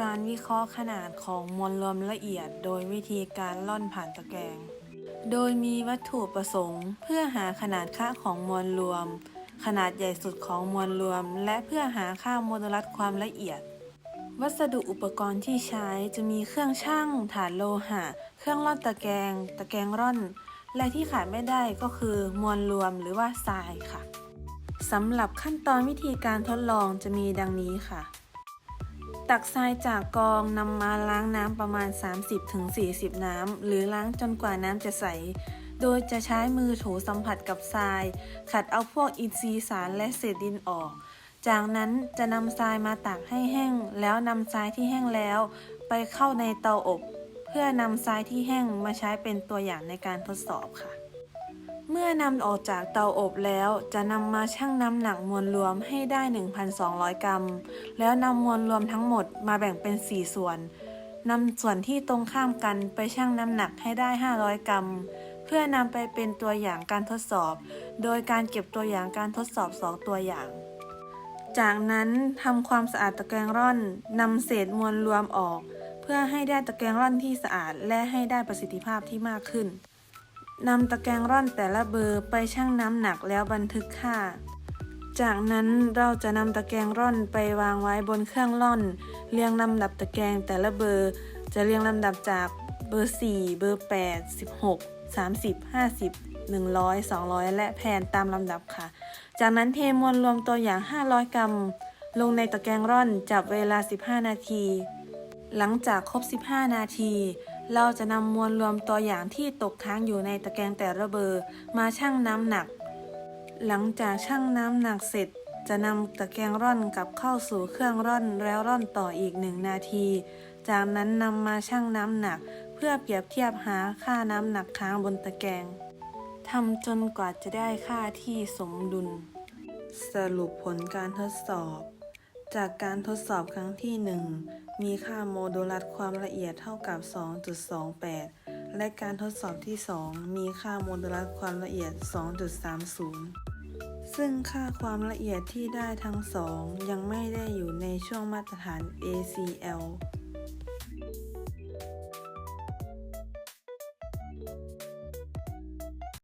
การวิเคราะห์ขนาดของมวลรวมละเอียด โดยวิธีการล่อนผ่านตะแกรง โดยมีวัตถุประสงค์ เพื่อหาขนาดค่าของมวลรวม ขนาดใหญ่สุดของมวลรวม และเพื่อหาค่าโมดูลัสความละเอียด วัสดุอุปกรณ์ที่ใช้จะมีเครื่องชั่งฐานโลหะ เครื่องร่อนตะแกรงตะแกรงร่อน และที่ขาดไม่ได้ก็คือมวลรวมหรือว่าทรายค่ะสำหรับขั้นตอนวิธีการทดลองจะมีดังนี้ค่ะ ตักทรายจากกองนำมาล้างน้ำประมาณ 30-40 น้ำ หรือล้างจนกว่าน้ำจะใส โดยจะใช้มือถูสัมผัสกับทราย ขัดเอาพวกอินทรีย์สารและเศษดินออก จากนั้นจะนำทรายมาตากให้แห้ง แล้วนำทรายที่แห้งแล้ว ไปเข้าในเตาอบ เพื่อนำทรายที่แห้งมาใช้เป็นตัวอย่างในการทดสอบค่ะ เมื่อนำออกจากเตาอบแล้วจะนำมาชั่งน้ำหนักมวลรวมให้ได้ 1,200 กรัม แล้วนำมวลรวมทั้งหมดมาแบ่งเป็น 4 ส่วนนำส่วนที่ตรงข้ามกันไปชั่งน้ำหนักให้ได้ 500 กรัม เพื่อนำไปเป็นตัวอย่างการทดสอบ โดยการเก็บตัวอย่างการทดสอบ 2 ตัวอย่าง จากนั้นทำความสะอาดตะแกรงร่อนนำเศษมวลรวมออก เพื่อให้ได้ตะแกรงร่อนที่สะอาดและให้ได้ประสิทธิภาพที่มากขึ้น นำตะแกรงร่อนแต่ละเบอร์ไปชั่งน้ำหนักแล้วบันทึกค่า จากนั้นเราจะนำตะแกรงร่อนไปวางไว้บนเครื่องร่อน เรียงลำดับตะแกรงแต่ละเบอร์ จะเรียงลำดับจากเบอร์ 4 เบอร์ 8 16 30 50 100 200 และแผ่นตามลำดับค่ะ จากนั้นเทมวลรวมตัวอย่าง 500 กรัม ลงในตะแกรงร่อนจับเวลา 15 นาที หลังจากครบ 15 นาที เราจะนำมวลรวมตัวอย่างที่ตกค้างอยู่ในตะแกรงแต่ละเบอร์ มาชั่งน้ำหนัก หลังจากชั่งน้ำหนักเสร็จ จะนำตะแกรงร่อนกลับเข้าสู่เครื่องร่อนแล้วร่อนต่ออีกหนึ่งนาที จากนั้นนำมาชั่งน้ำหนัก เพื่อเปรียบเทียบหาค่าน้ำหนักค้างบนตะแกรงทำจนกว่าจะได้ค่าที่สมดุล สรุปผลการทดสอบ จากการทดสอบครั้งที่ 1 มีค่าโมดูลัสความละเอียดเท่ากับ 2.28 และการทดสอบที่ 2 มีค่าโมดูลัสความละเอียด 2.30 ซึ่งค่าความละเอียดที่ได้ทั้งสองยังไม่ได้อยู่ในช่วงมาตรฐาน ACL